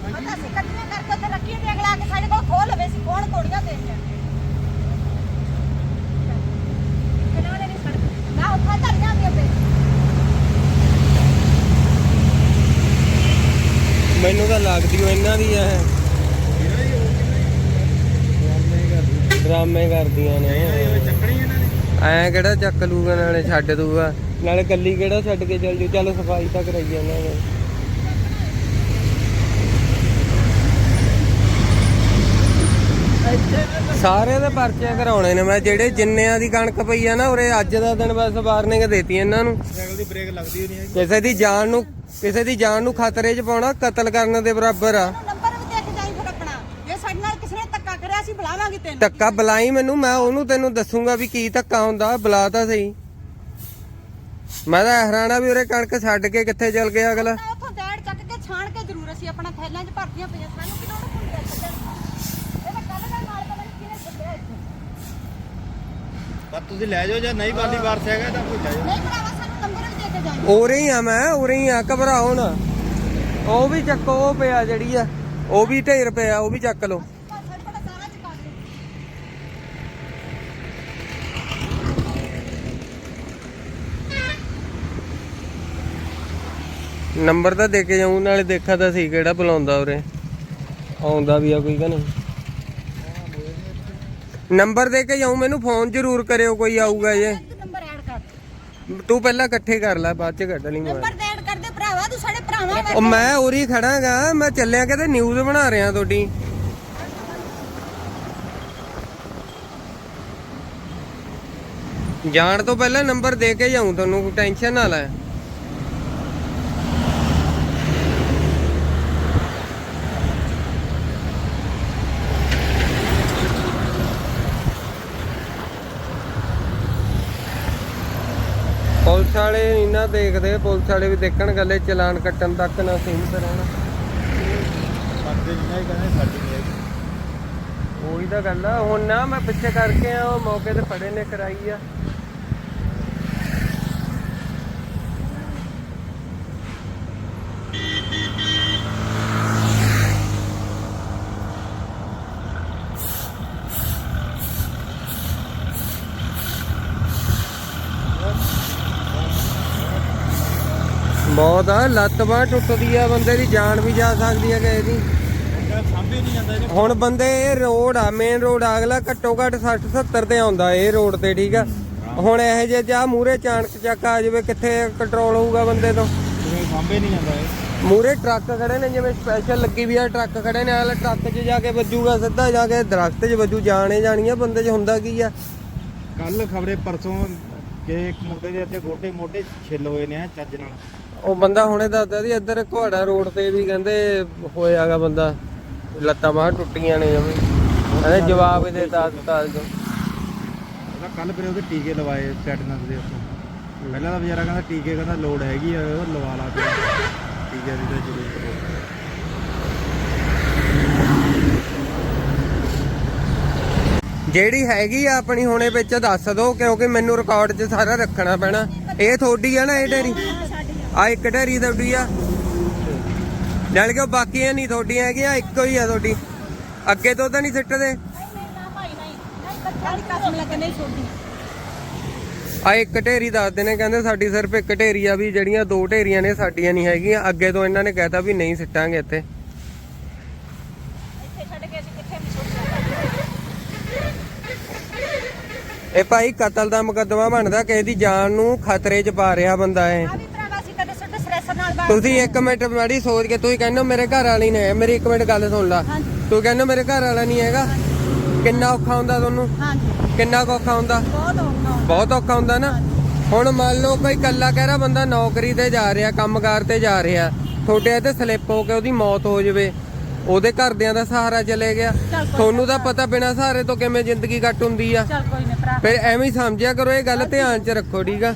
ਪਤਾ ਅਸੀਂ ਕੱਟੀਆਂ ਕਰਕੇ ਉੱਥੇ ਰੱਖੀ ਤੇ ਅਗਲਾ ਕੇ ਸਾਡੇ ਕੋਲ ਖੋਲ ਲਵੇ ਸੀ ਕੌਣ ਕੋੜੀਆਂ ਦੇਣੀਆਂ ਕਿਹਨਾਂ ਨੇ ਸੜਕ ਨਾ ਉੱਥਾ ਚੱਲ ਜਾਂਦੀ ਆਪੇ ਮੈਨੂੰ ਤਾਂ ਲੱਗਦੀ ਓ ਇਹਨਾਂ ਦੀ ਆ ਇਹ ਡਰਾਮੇ ਕਰਦੀਆਂ ਨੇ। ਐ ਕਿਹੜਾ ਚੱਕ ਲੂਗਾ ਨਾਲੇ ਛੱਡ ਦੂਗਾ। ਨਾਲੇ ਕੱਲੀ ਕਿਹੜਾ ਛੱਡ ਕੇ ਚੱਲ ਜੂ। ਚੱਲ ਸਫ਼ਾਈ ਤਾਂ ਕਰਾਈ ਇਹਨਾਂ ਨੇ। ਸਾਰੇ ਦੇ ਪਰਚੇ ਕਰਾਉਣੇ ਨੇ। ਮੈਂ ਜਿਹੜੇ ਜਿੰਨਿਆਂ ਦੀ ਕਣਕ ਪਈ ਆ ਨਾ ਉਰੇ ਅੱਜ ਦਾ ਦਿਨ ਬਸ ਵਾਰਨਿੰਗ ਦੇਤੀ ਇਹਨਾਂ ਨੂੰ। ਸਾਈਕਲ ਦੀ ਬ੍ਰੇਕ ਲੱਗਦੀ ਨਹੀਂ ਕਿਸੇ ਦੀ ਜਾਨ ਨੂੰ ਕਿਸੇ ਦੀ ਜਾਨ ਨੂੰ ਖਤਰੇ 'ਚ ਪਾਉਣਾ ਕਤਲ ਕਰਨ ਦੇ ਬਰਾਬਰ ਆ ਨੰਬਰ ਵੀ ਦੇਖ ਜਾਈ ਫਿਰ ਆਪਣਾ ਜੇ ਸਾਡੇ ਨਾਲ ਕਿਸੇ ਨੇ ਧੱਕਾ ਕਰਿਆ ਅਸੀਂ ਬੁਲਾਵਾਂਗੇ ਤੈਨੂੰ ਧੱਕਾ ਬੁਲਾਈ ਮੈਨੂੰ ਮੈਂ ਉਹਨੂੰ ਤੈਨੂੰ ਦੱਸੂਗਾ ਵੀ ਕੀ ਧੱਕਾ ਹੁੰਦਾ ਬੁਲਾ ਤਾਂ ਸਹੀ। ਮੈਂ ਤਾਂ ਹੈਰਾਨਾ ਵੀ ਉਰੇ ਕਣਕ ਛੱਡ ਕੇ ਕਿੱਥੇ ਚਲ ਗਿਆ ਅਗਲਾ। ਉੱਥੋਂ ਡੈੜ ਚੱਕ ਕੇ ਛਾਣ ਕੇ ਜ਼ਰੂਰ ਅਸੀਂ ਆਪਣਾ ਥੈਲਿਆਂ 'ਚ ਭਰਦੀਆਂ ਪਈਆਂ ਸਾਨੂੰ ਕਿਹਨਾਂ ਨੂੰ ਹੁੰਦੀ ਆ ਛੱਡਣ ਇਹ ਤਾਂ ਕੱਲ ਦਾ ਨਾਲ ਪਤਾ ਨਹੀਂ ਕਿਹਨੇ ਛੱਡਿਆ ਇੱਥੇ। ਪਰ ਤੁਸੀਂ ਲੈ ਜਾਓ ਜਾਂ ਨਹੀਂ ਬਾਲੀ ਵਾਰਸ ਹੈਗਾ ਤਾਂ ਕੋਈ ਲੈ ਜਾਓ ਨਹੀਂ ਭਰਾਵਾ ਸਾਨੂੰ ਨੰਬਰ ਵੀ ਦੇ ਕੇ ਜਾਈਂ ਉਰੇ ਹੀ ਆ ਮੈਂ ਉਰੇ ਹੀ ਆ ਘਬਰਾਓ ਨਾ। ਉਹ ਵੀ ਚੱਕੋ ਉਹ ਪਿਆ ਜਿਹੜੀ ਆ ਉਹ ਵੀ ਢੇਰ ਪਿਆ ਉਹ ਵੀ ਚੱਕ ਲਓ ਸਾਡੇ ਕੋਲ ਸਾਰਾ ਚੁਕਾ ਦੇ ਨੰਬਰ ਤਾਂ ਦੇ ਕੇ ਜਾਊਂ ਨਾਲੇ ਦੇਖਾ ਤਾਂ ਸੀ ਕਿਹੜਾ ਬੁਲਾਉਂਦਾ ਉਰੇ। ਆਉਂਦਾ ਵੀ ਆ ਕੋਈ ਕਿ ਨਹੀਂ। ਨੰਬਰ ਦੇ ਕੇ ਜਾਊਂ ਮੈਨੂੰ ਫੋਨ ਜ਼ਰੂਰ ਕਰਿਓ ਕੋਈ ਆਊਗਾ ਜੇ। ਤੂੰ ਪਹਿਲਾਂ ਇਕੱਠੇ ਕਰ ਲੈ ਬਾਅਦ ਚ ਕੱਢ ਲਈ ਮੈਂ। ਨੰਬਰ ਤੇ ਐਡ ਕਰ ਦੇ ਭਰਾਵਾ ਤੂੰ ਸਾਡੇ ਭਰਾਵਾਂ ਉਹ ਮੈਂ ਉਰੀ ਖੜਾਗਾ ਮੈਂ ਚੱਲਿਆ ਕਿਤੇ ਨਿਊਜ਼ ਬਣਾ ਰਿਹਾ ਤੁਹਾਡੀ। ਜਾਣ ਤੋਂ ਪਹਿਲਾਂ ਨੰਬਰ ਦੇ ਕੇ ਜਾਊਂ ਤੁਹਾਨੂੰ ਟੈਨਸ਼ਨ ਨਾ ਲੈ। ਦੇਖਦੇ ਪੁਲਿਸ ਵਾਲੇ ਵੀ ਦੇਖਣ ਗੱਲੇ ਚਲਾਨ ਕੱਟਣ ਤੱਕ ਨਾ ਸੀਮਿਤ ਰਹਿਣਾ। ਕਰਦੇ ਜਿੰਨਾ ਹੀ ਕਹਿੰਦੇ ਸਾਡੀ ਨਹੀਂ ਹੈਗੀ। ਉਹੀ ਤਾਂ ਗੱਲ ਆ ਹੁਣ ਨਾ ਮੈਂ ਪਿੱਛੇ ਕਰਕੇ ਆ ਉਹ ਮੌਕੇ ਤੇ ਫੜੇ ਨੇ ਕਰਾਈ ਆ। ਬਹੁਤ ਆ, ਲੱਤ ਬਾਹ ਟੁੱਟਦੀ ਆ, ਬੰਦੇ ਦੀ ਜਾਨ ਵੀ ਜਾ ਸਕਦੀ ਆ ਕਿਸੇ ਦੀ। ਸਾਂਭੇ ਨਹੀਂ ਜਾਂਦਾ ਇਹਨੇ ਹੁਣ ਬੰਦੇ ਇਹ ਰੋਡ ਆ ਮੇਨ ਰੋਡ ਆ, ਅਗਲਾ ਘੱਟੋ ਘੱਟ 60 70 ਤੇ ਆਉਂਦਾ ਇਹ ਰੋਡ ਤੇ, ਠੀਕ ਆ? ਹੁਣ ਇਹ ਜੇ ਜਾ ਮੂਰੇ ਚਾਣਕ ਚੱਕ ਆ ਜਾਵੇ, ਕਿੱਥੇ ਕੰਟਰੋਲ ਹੋਊਗਾ ਬੰਦੇ ਤੋਂ? ਸਾਂਭੇ ਨਹੀਂ ਜਾਂਦਾ ਇਹ ਮੂਰੇ ਟਰੱਕ ਖੜੇ ਨੇ, ਜਿਵੇਂ ਸਪੈਸ਼ਲ ਲੱਗੀ ਵੀ ਆ, ਟਰੱਕ ਖੜੇ ਨੇ, ਅਗਲਾ ਟਰੱਕ 'ਚ ਜਾ ਕੇ ਵੱਜੂਗਾ, ਸਿੱਧਾ ਜਾ ਕੇ ਦਰਖਤ 'ਚ ਵੱਜੂ, ਜਾਣੇ ਜਾਣੀ ਆ ਬੰਦੇ 'ਚ ਹੁੰਦਾ ਕੀ ਆ? ਕੱਲ ਖਬਰੇ ਪਰਸੋਂ ਕਿ ਇੱਕ ਮੁੰਡੇ ਦੇ ਇੱਥੇ ਗੋਡੇ ਮੋਢੇ ਛਿੱਲ ਹੋਏ ਨੇ ਚੱਜ ਨਾਲ। ਉਹ ਬੰਦਾ ਹੁਣੇ ਦੱਸਦਾ ਸੀ ਇੱਧਰ ਘੋੜਾ ਰੋਡ ਤੇ ਵੀ ਕਹਿੰਦੇ ਹੋਇਆਗਾ ਬੰਦਾ ਲੱਤਾਂ ਬਾਹਾਂ ਟੁੱਟੀਆਂ ਨੇ ਜਮੇ। ਕਹਿੰਦੇ ਜਵਾਬ ਹੀ ਦੇਤਾ ਹਸਪਤਾਲ 'ਚ। ਉਹਦਾ ਕੱਲ ਫਿਰ ਉਹਦੇ ਟੀਕੇ ਲਵਾਏ ਟੈਟਨਸ ਦੇ ਉੱਤੋਂ। ਪਹਿਲਾਂ ਤਾਂ ਵਿਚਾਰਾ ਕਹਿੰਦਾ ਟੀਕੇ ਕਹਿੰਦਾ ਲੋੜ ਹੈਗੀ ਆ ਉਹ ਲਵਾ ਲਾ ਪਿਆ ਟੀਕੇ ਦੀ ਤਾਂ ਜ਼ਰੂਰਤ ਹੈ ਜਿਹੜੀ ਹੈਗੀ ਆ ਆਪਣੀ ਹੁਣੇ ਵਿੱਚ ਦੱਸ ਦਿਓ ਕਿਉਂਕਿ ਮੈਨੂੰ ਰਿਕਾਰਡ 'ਚ ਸਾਰਾ ਰੱਖਣਾ ਪੈਣਾ। ਇਹ ਤੁਹਾਡੀ ਆ ਨਾ ਇਹ ਢੇਰੀ ਆ ਇੱਕ ਢੇਰੀ ਤੁਹਾਡੀ ਆ। ਨਾਲ ਕਿ ਬਾਕੀਆਂ ਨਹੀਂ ਤੁਹਾਡੀਆਂ ਹੈਗੀਆਂ, ਇੱਕੋ ਹੀ ਆ ਤੁਹਾਡੀ। ਅੱਗੇ ਤੋਂ ਤਾਂ ਨਹੀਂ ਸਿੱਟਦੇ। ਆ ਇੱਕ ਢੇਰੀ ਦੱਸਦੇ ਨੇ ਕਹਿੰਦੇ ਸਾਡੀ ਸਿਰਫ ਇੱਕ ਢੇਰੀ ਆ ਵੀ ਜਿਹੜੀਆਂ ਦੋ ਢੇਰੀਆਂ ਨੇ, ਸਾਡੀਆਂ ਨਹੀਂ ਹੈਗੀਆਂ। ਅੱਗੇ ਤੋਂ ਇਹਨਾਂ ਨੇ ਕਹਿਤਾ ਵੀ ਨਹੀਂ ਸਿੱਟਾਂਗੇ ਇੱਥੇ। ਇਹ ਭਾਈ ਕਤਲ ਦਾ ਮੁਕੱਦਮਾ ਬਣਦਾ, ਕਿਸੇ ਦੀ ਜਾਨ ਨੂੰ ਖਤਰੇ 'ਚ ਪਾ ਰਿਹਾ ਬੰਦਾ ਇਹ। ਤੁਸੀਂ ਇੱਕ ਮਿੰਟ ਮਾੜੀ ਸੋਚ ਕੇ ਤੁਸੀਂ ਕਹਿੰਦੇ ਹੋ ਮੇਰੇ ਘਰ ਵਾਲੀ ਨੇ ਮੇਰੀ ਇੱਕ ਮਿੰਟ ਗੱਲ ਸੁਣ ਲਾ। ਤੂੰ ਕਹਿੰਦੇ ਹੋ ਮੇਰੇ ਘਰ ਵਾਲਾ ਨਹੀਂ ਹੈਗਾ? ਕਿੰਨਾ ਔਖਾ ਹੁੰਦਾ ਤੁਹਾਨੂੰ? ਹਾਂਜੀ। ਕਿੰਨਾ ਕੁ ਔਖਾ ਹੁੰਦਾ? ਬਹੁਤ ਔਖਾ ਬਹੁਤ ਔਖਾ ਹੁੰਦਾ ਨਾ। ਹੁਣ ਮੰਨ ਲਓ ਕੋਈ ਕੱਲਾ ਕਹਿ ਰਿਹਾ ਬੰਦਾ ਨੌਕਰੀ ਤੇ ਜਾ ਰਿਹਾ ਕੰਮਕਾਰ ਤੇ ਜਾ ਰਿਹਾ ਤੁਹਾਡੇ ਤੇ ਸਲਿੱਪ ਹੋ ਕੇ ਉਹਦੀ ਮੌਤ ਹੋ ਜਾਵੇ ਉਹਦੇ ਘਰਦਿਆਂ ਦਾ ਸਹਾਰਾ ਚਲੇ ਗਿਆ। ਤੁਹਾਨੂੰ ਤਾਂ ਪਤਾ ਬਿਨਾ ਸਹਾਰੇ ਤੋਂ ਕਿਵੇਂ ਜ਼ਿੰਦਗੀ ਕੱਟ ਹੁੰਦੀ ਆ। ਚੱਲ ਕੋਈ ਨਹੀਂ ਭਰਾ। ਫਿਰ ਐਵੇਂ ਹੀ ਸਮਝਿਆ ਕਰੋ ਇਹ ਗੱਲ ਧਿਆਨ 'ਚ ਰੱਖੋ ਠੀਕ ਆ?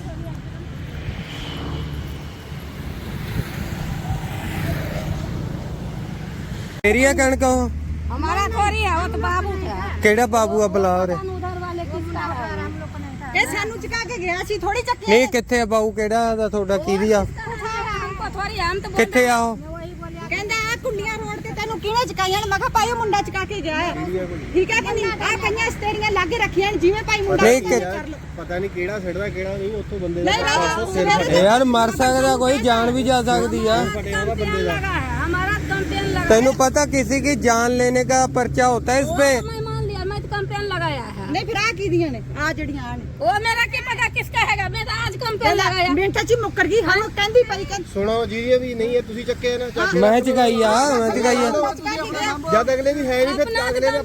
ਮੇਰੀ ਆ ਕਣਕ ਉਹ हमारा थोड़ी है वो तो बाबू का ਕਿਹੜਾ ਬਾਬੂ ਆ ਬੁਲਾ ਉਰੇ उधर वाले किसका है ਇਹ ਸਾਨੂੰ ਚੁਕਾ ਕੇ ਗਿਆ ਸੀ ਥੋੜੀ ਚੱਕੀ ਨਹੀਂ ਕਿੱਥੇ ਆ ਬਾਬੂ ਕਿਹੜਾ ਦਾ ਤੁਹਾਡਾ ਕਿਹਦੀ ਆ हमको थोड़ी हम तो ਕਿੱਥੇ ਆ ਉਹ ਕਹਿੰਦਾ ਆ ਕੁੰਡੀਆਂ ਰੋਡ ਤੇ ਤੈਨੂੰ ਕਿਹਨੇ ਚਕਾਈਆਂ ਨੇ? ਮੈਂ ਕਿਹਾ ਭਾਈ ਉਹ ਮੁੰਡਾ ਚਕਾ ਕੇ ਗਿਆ ਹੈ ਠੀਕ ਹੈ ਕਿ ਨਹੀਂ ਆ ਕਈਆਂ ਸਟੇਰੀਆਂ ਲਾਗੇ ਰੱਖੀਆਂ ਨੇ, ਜਿਵੇਂ ਭਾਈ ਮੁੰਡਾ ਨਹੀਂ ਚਕਾਈ ਕਿ- ਕਰ ਲਓ। ਪਤਾ ਨਹੀਂ ਕਿਹੜਾ ਛੱਡਦਾ ਕਿਹੜਾ ਨਹੀਂ ਉੱਥੋਂ ਬੰਦੇ ਨਹੀਂ ਨਹੀਂ ਸਵੇਰੇ ਇਹ ਯਾਰ ਮਰ ਸਕਦਾ ਕੋਈ ਜਾਨ ਵੀ ਜਾ ਸਕਦੀ ਆ लगा है हमारा कंप्लेन लगा ਤੈਨੂੰ पता किसी की जान लेने का पर्चा होता है इस पे मैं मान लिया मैं तो कंप्लेन लगाया है ਨਹੀਂ ਫਿਰ ਆ ਕੀ ਦੀਆਂ ਨੇ ਆ ਜਿਹੜੀਆਂ ਆ ਨੇ वो मेरा क्या पता किसका हैगा मैं तो आज कंप्लेन लगाया ਮਿੰਟਾਂ ਚ ਹੀ ਮੁੱਕਰ ਗਈ ਹਾਂ ਕਹਿੰਦੀ ਪਈ ਕਹਿੰਦੀ ਸੁਣੋ ਜੀ ਇਹ ਵੀ ਨਹੀਂ ਹੈ ਤੁਸੀਂ ਚੱਕੇ ਨਾ ਚੱਕ ਮੈਂ ਚਕਾਈ ਆ ਮੈਂ ਚਕਾਈ ਆ ਚਕਾ ਕੇ ਗਿਆ जब अगले भी है नहीं फिर अगले ने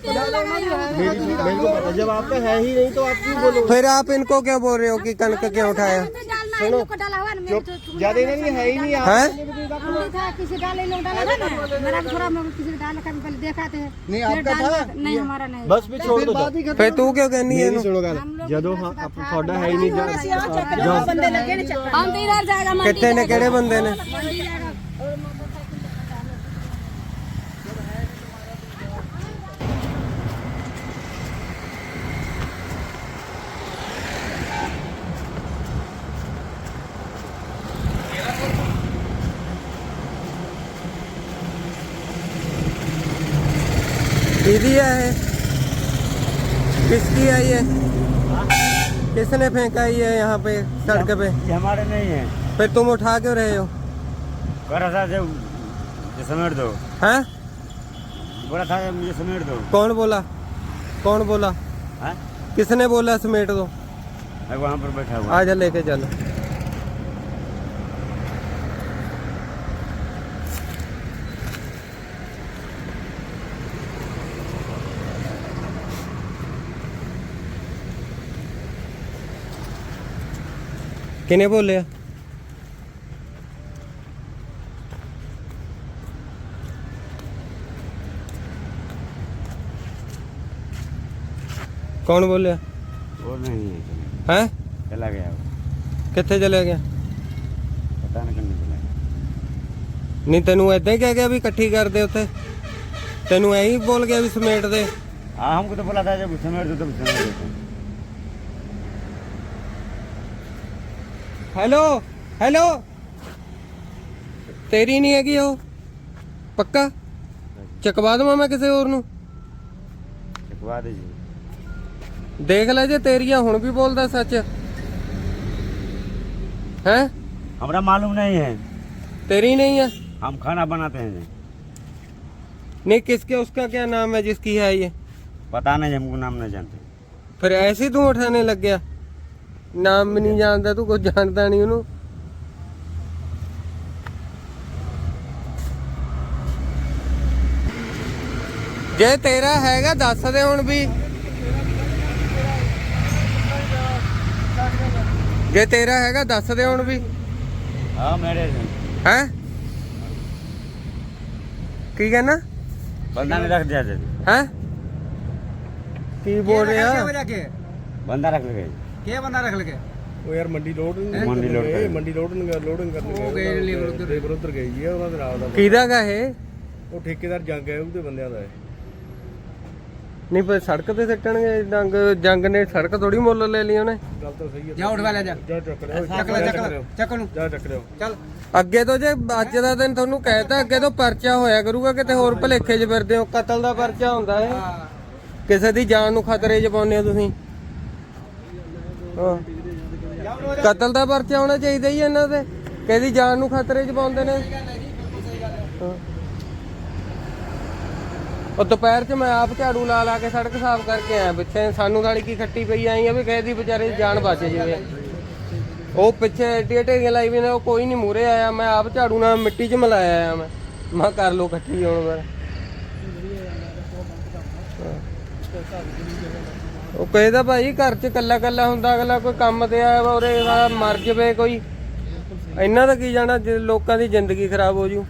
मेरी मेरे को पता जब आपका है ही नहीं तो आप क्यों बोलो फिर आप इनको क्या बोल रहे हो कि कनक क्यों उठाया डालना है लोग को डाला हुआ ना मेरे तो ज्यादा नहीं है ही नहीं आप हैं था किसी डाले लोग डाला था ना मेरा भी थोड़ा मैं किसी डाला कभी पहले देखाते हैं नहीं फिर आपका डाल- था नहीं हमारा नहीं बस भी छोड़ दो फिर तू क्यों कहनी है मेरी सुनो गल ਜਦੋਂ ਹਾਂ ਆਪ ਤੁਹਾਡਾ ਹੈ ਹੀ ਨਹੀਂ ਅਸੀਂ ਆ ਚੱਕ ਲਿਆ ਬੰਦੇ ਲੱਗੇ ਨੇ ਚੱਕਣ हम तो इधर जाएगा मंडी कितने किदी है। किसकी है? ये किसने फेंका ये यहाँ पे सड़क पे? ये हमारे नहीं है। फिर तुम उठा क्यों रहे हो? समेट दो। हैं? बोला था मुझे समेट दो। कौन बोला? कौन बोला? हाँ? किसने बोला समेट दो? वहाँ पर बैठा हुआ। आजा लेके चल। ਕਿਨੇ ਬੋਲਿਆ? ਕੌਣ ਬੋਲਿਆ? ਉਹ ਨਹੀਂ ਹੈ ਹੈ? ਚਲਾ ਗਿਆ ਕਿੱਥੇ ਚਲਾ ਗਿਆ? ਪਤਾ ਨਹੀਂ ਕਿੰਨੇ ਚਲਾ ਗਿਆ ਨਹੀਂ ਤੈਨੂੰ ਐਦਾਂ ਹੀ ਕਹਿ ਗਿਆ ਵੀ ਇਕੱਠੀ ਕਰਦੇ ਉੱਥੇ? ਤੈਨੂੰ ਐਂ ਹੀ ਬੋਲ ਗਿਆ ਵੀ ਸਮੇਟ ਦੇ? ਆ ਹਮ ਕੋ ਤਾਂ ਬੁਲਾਦਾ ਜੇ ਸਮੇਟ ਦੇ ਤਾਂ ਸਮੇਟ ਦੇ ਹੈਲੋ ਹੈਲੋ ਤੇਰੀ ਨਹੀਂ ਹੈਗੀ ਉਹ ਪੱਕਾ ਚਕਵਾ ਦਵਾਂ ਮੈਂ ਕਿਸੇ ਹੋਰ ਨੂੰ चकवा दीजिए ਦੇਖ ਲੈ ਜੇ ਤੇਰੀ ਆ ਹੁਣ ਵੀ ਬੋਲਦਾ ਸੱਚ ਹੈ हमारा मालूम नहीं है तेरी नहीं है हम खाना बनाते हैं जी नहीं किसके उसका क्या नाम है जिसकी है ये पता नहीं हमको नाम नहीं जानते फिर ऐसे ही तू उठाने लग गया ਨਾਮ ਨਹੀਂ ਜਾਣਦਾ ਤੂੰ ਕੋਈ ਜਾਣਦਾ ਨਹੀਂ ਉਹਨੂੰ। ਜੇ ਤੇਰਾ ਹੈਗਾ ਦੱਸ ਦੇ ਹੁਣ ਵੀ। ਜੇ ਤੇਰਾ ਹੈਗਾ ਦੱਸ ਦੇ ਹੁਣ ਵੀ। ਹਾਂ ਮੇਰੇ ਹੈ? ਕੀ ਕਹਿੰਦਾ ਬੰਦਾ ਨੇ ਰੱਖ ਹੈ? ਕੀ ਬੋਲ ਰਿਹਾ? ਬੰਦਾ ਰੱਖ ਲਿਆ ఏమన్నారు అక్కడికి ਉਹ ਯਾਰ ਮੰਡੀ ਲੋਡ ਮੰਡੀ ਲੋਡ ਮੰਡੀ ਲੋਡ ਨਹੀਂ ਲੋਡਿੰਗ ਕਰਨਗੇ ਉਹ ਗਏ ਨੀ ਉਧਰ। ਲੇਬਰ ਉਧਰ ਗਈ ਹੈ ਉਹਨਾਂ ਦੇ ਨਾਲ ਦਾ ਕਿਹਦਾ ਗਾ ਇਹ? ਉਹ ਠੇਕੇਦਾਰ ਜੰਗ ਹੈ ਉਹਦੇ ਬੰਦਿਆਂ ਦਾ ਹੈ ਨਹੀਂ ਪਰ ਸੜਕ ਤੇ ਸੱਟਣਗੇ ਜੰਗ ਜੰਗ ਨੇ ਸੜਕ ਥੋੜੀ ਮੁੱਲ ਲੈ ਲਈ ਉਹਨੇ। ਅੱਗੇ ਤੋਂ ਜੇ ਅੱਜ ਦਾ ਦਿਨ ਤੁਹਾਨੂੰ ਕਹਿਤਾ ਅੱਗੇ ਤੋਂ ਪਰਚਾ ਹੋਇਆ ਕਰੂਗਾ ਕਿਤੇ ਹੋਰ ਭਲੇਖੇ 'ਚ ਫਿਰਦੇ ਹੋ ਕਤਲ ਦਾ ਪਰਚਾ ਹੁੰਦਾ ਹੈ। ਕਿਸੇ ਦੀ ਜਾਨ ਨੂੰ ਖਤਰੇ 'ਚ ਪਾਉਂਦੇ ਹੋ ਤੁਸੀਂ। ਕਤਲ ਦਾ ਪਰਚਾ ਹੋਣਾ ਚਾਹੀਦਾ ਹੀ ਇਹਨਾਂ ਤੇ ਕਿਹਦੀ ਜਾਨ ਨੂੰ ਖਤਰੇ 'ਚ ਪਾਉਂਦੇ ਨੇ। ਉਹ ਦੁਪਹਿਰ 'ਚ ਮੈਂ ਆਪ ਝਾੜੂ ਲਾ ਲਾ ਕੇ ਸੜਕ ਸਾਫ਼ ਕਰਕੇ ਆਇਆ। ਪਿੱਛੇ ਸਾਨੂੰ ਗਾਲੀ ਕੀ ਖੱਟੀ ਪਈ ਆਈ ਆ ਵੀ ਕਿਸੇ ਦੀ ਵਿਚਾਰੇ ਜਾਨ ਬਚ ਜਾਵੇ। ਉਹ ਪਿੱਛੇ ਏਡੀਆਂ ਢੇਰੀਆਂ ਲਾਈ ਵੀ ਨੇ, ਉਹ ਕੋਈ ਨਹੀਂ ਮੂਰੇ ਆਇਆ। ਮੈਂ ਆਪ ਝਾੜੂ ਨਾਲ ਮਿੱਟੀ 'ਚ ਮਿਲਾਇਆ ਆਇਆ ਮੈਂ। ਮੈਂ ਕਿਹਾ ਕਰ ਲੋ ਇਕੱਠੀ ਹੁਣ ਫਿਰ। ਉਹ ਕਹੇ ਦਾ ਭਾਈ ਘਰ 'ਚ ਕੱਲਾ ਕੱਲਾ ਹੁੰਦਾ, ਅਗਲਾ ਕੋਈ ਕੰਮ ਤੇ ਆਇਆ ਵਾ, ਉਰੇ ਮਰ ਜਵੇ ਕੋਈ। ਇਹਨਾਂ ਦਾ ਕੀ ਜਾਣਾ, ਜੇ ਲੋਕਾਂ ਦੀ ਜ਼ਿੰਦਗੀ ਖਰਾਬ ਹੋ ਜੂ।